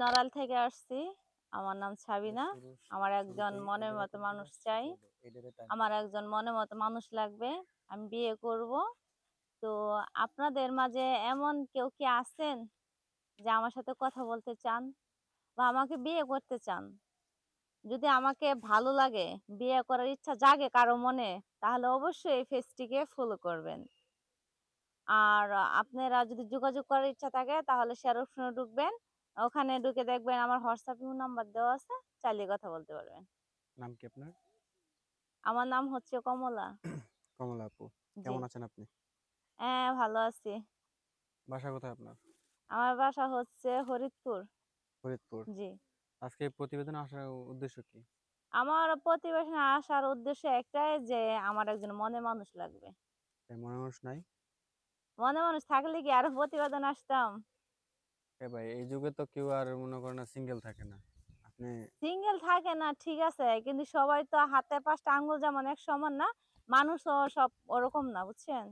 নড়াইল থেকে আসছি। আমার নাম সাবিনা। আমার একজন মনের মতো মানুষ চাই। আমার একজন মনের মতো মানুষ লাগবে। আমি বিয়ে করব। তো আপনাদের মাঝে এমন কেউ কি আছেন যে আমার সাথে কথা বলতে চান বা আমাকে বিয়ে করতে চান? যদি আমাকে ভালো লাগে বিয়ে করার ইচ্ছা জাগে কারও মনে তাহলে অবশ্যই এই পেজটিকে ফলো করবেন। আর আপনারা যদি যোগাযোগ করার ইচ্ছা থাকে তাহলে শেয়ার অপশনে ঢুকবেন। ওখানে ঢুকে দেখবেন আমার হোয়াটসঅ্যাপ নাম্বার দেওয়া আছে চালিয়ে কথা বলতে পারবেন। নাম কি আপনার? আমার নাম হচ্ছে কমলা। কমলা আপু কেমন আছেন আপনি? হ্যাঁ ভালো আছি। বাসা কোথায় আপনার? আমার বাসা হচ্ছে ফরিদপুর ফরিদপুর জি। আজকে প্রতিবেদনে আসার উদ্দেশ্য কি? আমার প্রতিবেশনে আসার উদ্দেশ্য একটাই যে আমার একজন মনে মানুষ লাগবে। মনে মানুষ নাই? মনে মানুষ থাকলে কি আরও প্রতিবেদন আসতাম? এ ভাই এই যুগে তো কেউ আর মনে করেন সিঙ্গেল থাকে না। আপনি সিঙ্গেল থাকে না ঠিক আছে কিন্তু সবাই তো হাতে পাঁচটা আঙ্গুল যেমন এক সমান না মানুষও সব ওরকম না বুঝছেন?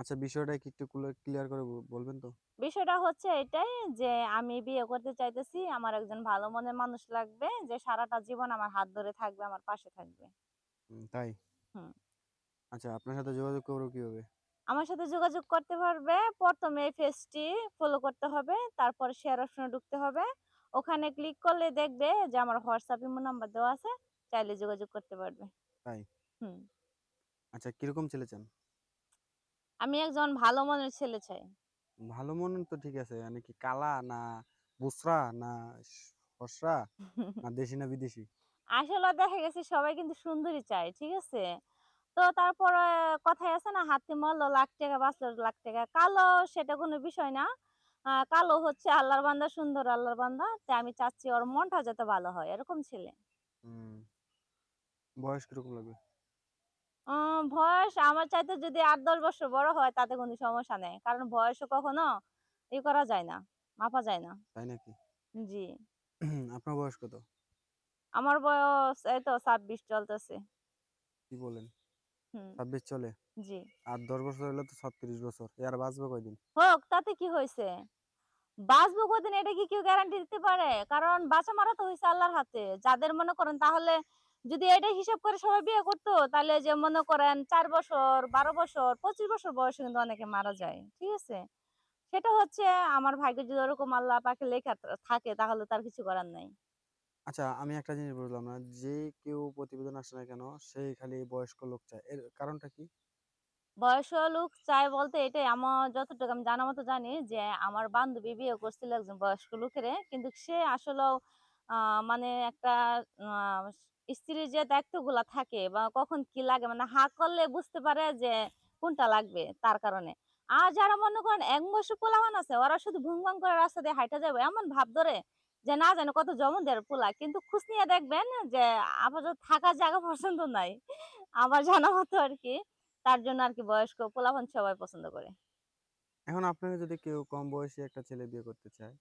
আচ্ছা বিষয়টা কি একটু ক্লিয়ার করে বলবেন তো? বিষয়টা হচ্ছে এটাই যে আমি বিয়ে করতে চাইতেছি আমার একজন ভালো মনের মানুষ লাগবে যে সারাটা জীবন আমার হাত ধরে থাকবে আমার পাশে থাকবে। তাই? হুম। আচ্ছা আপনার সাথে যোগাযোগ করব কীভাবে? আমার সাথে যোগাযোগ করতে পারবে। প্রথমে এই পেজটি ফলো করতে হবে তারপরে শেয়ার অপশনে ঢুকতে হবে। ওখানে ক্লিক করলে দেখবে যে আমার হোয়াটসঅ্যাপ ইমো নাম্বার দেওয়া আছে চাইলে যোগাযোগ করতে পারবে। তাই? হুম। আচ্ছা কীরকম ছেলে চান? আমি একজন ভালো মনের ছেলে চাই। ভালো মন তো ঠিক আছে মানে কি কালা না বুসরা না ফসরা না দেশি না বিদেশি? আসলে দেখা গেছে সবাই কিন্তু সুন্দরী চায় ঠিক আছে? তো তারপরে কথাই আছে না হাতি মরলো লাখ টাকা বাঁচলো লাখ টাকা কালো। সেটা কোনো বিষয় না। কালো হচ্ছে আল্লাহর বান্দা সুন্দর আল্লাহর বান্দা। তাই আমি চাচ্ছি ওর মনটা যাতে ভালো হয় এরকম ছেলে। বয়স কীরকম লাগবে? বয়স আমার চাইতে যদি আট দশ বছর বড় হয় তাতে কোনো সমস্যা নেই। কারণ বয়সও কখনো ই করা যায় না মাপা যায় না। তাই নাকি? জি। আপনার বয়স কত? আমার বয়স এই তো ছাব্বিশ চলতেছে। কি বলেন? ছাব্বিশ চলে। জি। আর দশ বছর হলে তো ছত্রিশ বছর। এ আর বাঁচবে কয়দিন? হোক তাতে কি হয়েছে বাঁচবো কদিন এটা কি কেউ গ্যারান্টি দিতে পারে? কারণ বাঁচা মারা তো হয়েছে আল্লাহর হাতে। যাদের মনে করেন তাহলে যদি এটা হিসাব করে সবাই বিয়ে করতো তাহলে যে মনে করেন চার বছর বারো বছর পঁচিশ বছর বয়সে কিন্তু অনেকে মারা যায়। ঠিক আছে? সেটা হচ্ছে আমার ভাগ্যে যদি ওরকম আল্লাহ পাকে লেখা থাকে তাহলে তার কিছু করার নাই। আচ্ছা আমি একটা জিনিস বুঝলাম না। যে কেউ প্রতিবেদন আসে না কেন সেই খালি বয়স্ক লোক চায়। এর কারণটা কি? বয়স্ক লোক চাই বলতে এটাই। আমার যতটুকু আমি জানা মতো জানি যে আমার বান্ধবী বিয়ে করছিল একজন বয়স্ক লোকের। কিন্তু সে আসলেও আহ, মানে একটা স্ত্রীর যে দায়িত্বগুলা থাকে বা কখন কি লাগে মানে হা করলে বুঝতে পারে যে কোনটা লাগবে তার কারণে। আর যারা মনে করেন এক বছর পোলাবান আছে ওরা শুধু ভুং ভাং করে রাস্তা দিয়ে হাইটা যাবে এমন ভাব ধরে। যে না জানে কত জমদের পোলা। কিন্তু খুশ নিয়ে দেখবেন যে আপাতত থাকার জায়গা পছন্দ নাই। আমার জানা মতো আর কি তার জন্য আর কি বয়স্ক পোলাপান সবাই পছন্দ করে। এখন আপনাকে যদি কেউ কম বয়সী একটা ছেলে বিয়ে করতে চায়?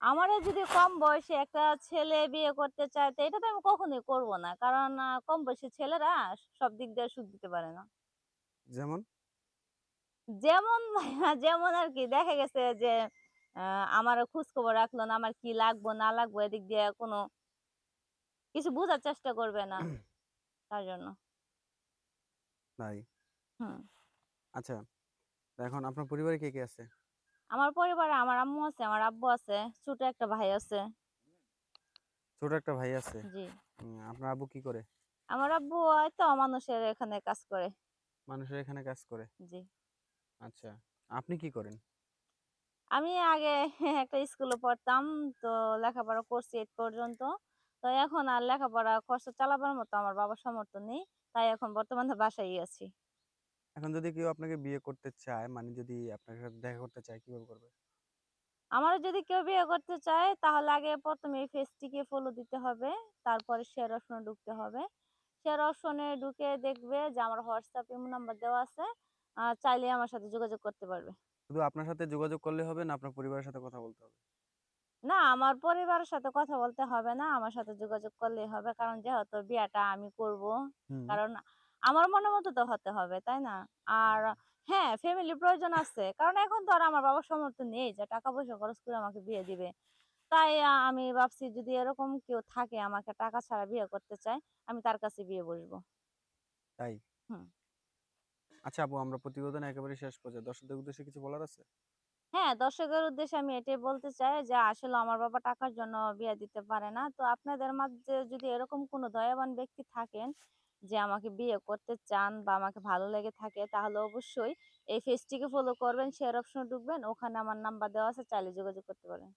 আমারও যদি কম বয়সে একটা ছেলে বিয়ে করতে চায় তো এটা তো আমি কখনোই করব না। কারণ কম বয়সী ছেলেরা সব দিক দিয়ে সুখ দিতে পারে না। যেমন? যেমন যেমন আর কি দেখা গেছে যে আমার খোঁজ খবর রাখল না আমার কি লাগবো না লাগবো এদিক দিয়ে কোনো কিছু বোঝার চেষ্টা করবে না তার জন্য। তাই? হুম। আচ্ছা তা এখন আপনার পরিবারে কে কে আছে? আমার পরিবারে আমার আম্মু আছে আমার আব্বু আছে ছোট একটা ভাই আছে। ছোট একটা ভাই আছে? জি। আপনার আব্বু কি করে? আমার আব্বু হয়তো মানুষের এখানে কাজ করে। মানুষের এখানে কাজ করে? জি। আচ্ছা আপনি কি করেন? আমি আগে একটা স্কুলে পড়তাম তো লেখাপড়া করছি এইট পর্যন্ত। তো এখন আর লেখাপড়া খরচ চালাবার মতো আমার বাবার সামর্থ্য নেই তাই এখন বর্তমানে বাসায় আছি। এখন যদি কেউ আপনাকে বিয়ে করতে চায় মানে যদি আপনার সাথে দেখা করতে চায় কীভাবে করবে? আমার যদি কেউ বিয়ে করতে চায় তাহলে আগে প্রথমে এই পেজটিকে ফলো দিতে হবে তারপরে শেয়ার অপশনে ঢুকতে হবে। শেয়ার অপশনে ঢুকে দেখবে যে আমার হোয়াটসঅ্যাপ ইমো নাম্বার দেওয়া আছে চাইলে আমার সাথে যোগাযোগ করতে পারবে। শুধু আপনার সাথে যোগাযোগ করলে হবে না আপনার পরিবারের সাথে কথা বলতে হবে? না আমার পরিবারের সাথে কথা বলতে হবে না আমার সাথে যোগাযোগ করলেই হবে। কারণ যেহেতু বিয়েটা আমি করব কারণ আমার মনের মতো তো হতে হবে তাই না? আর হ্যাঁ ফ্যামিলির প্রয়োজন আছে। কারণ এখন তো আর আমার বাবার সামর্থ্য নেই যে টাকা পয়সা খরচ করে আমাকে বিয়ে দিবে। তাই আমি ভাবছি যদি এরকম কেউ থাকে আমাকে টাকা ছাড়া বিয়ে করতে চায়, আমি তার কাছে বিয়ে বসবো। তাই? হুম। আচ্ছা আপু আমরা প্রতিবেদনের একেবারে শেষ পর্যায়ে দর্শকদের উদ্দেশ্যে কিছু বলার আছে? হ্যাঁ, দর্শকের উদ্দেশ্যে আমি এটাই বলতে চাই যে আসলে আমার বাবা টাকার জন্য বিয়ে দিতে পারে না। তো আপনাদের মাঝে যদি এরকম কোনো দয়াবান ব্যক্তি থাকেন যে আমাকে বিয়ে করতে চান বা আমাকে ভালো লেগে থাকে তাহলে অবশ্যই এই ফেসটিকে ফলো করবেন, শেয়ার অপশনে ঢুকবেন। ওখানে আমার নাম্বার দেওয়া আছে চাইলে যোগাযোগ করতে পারেন।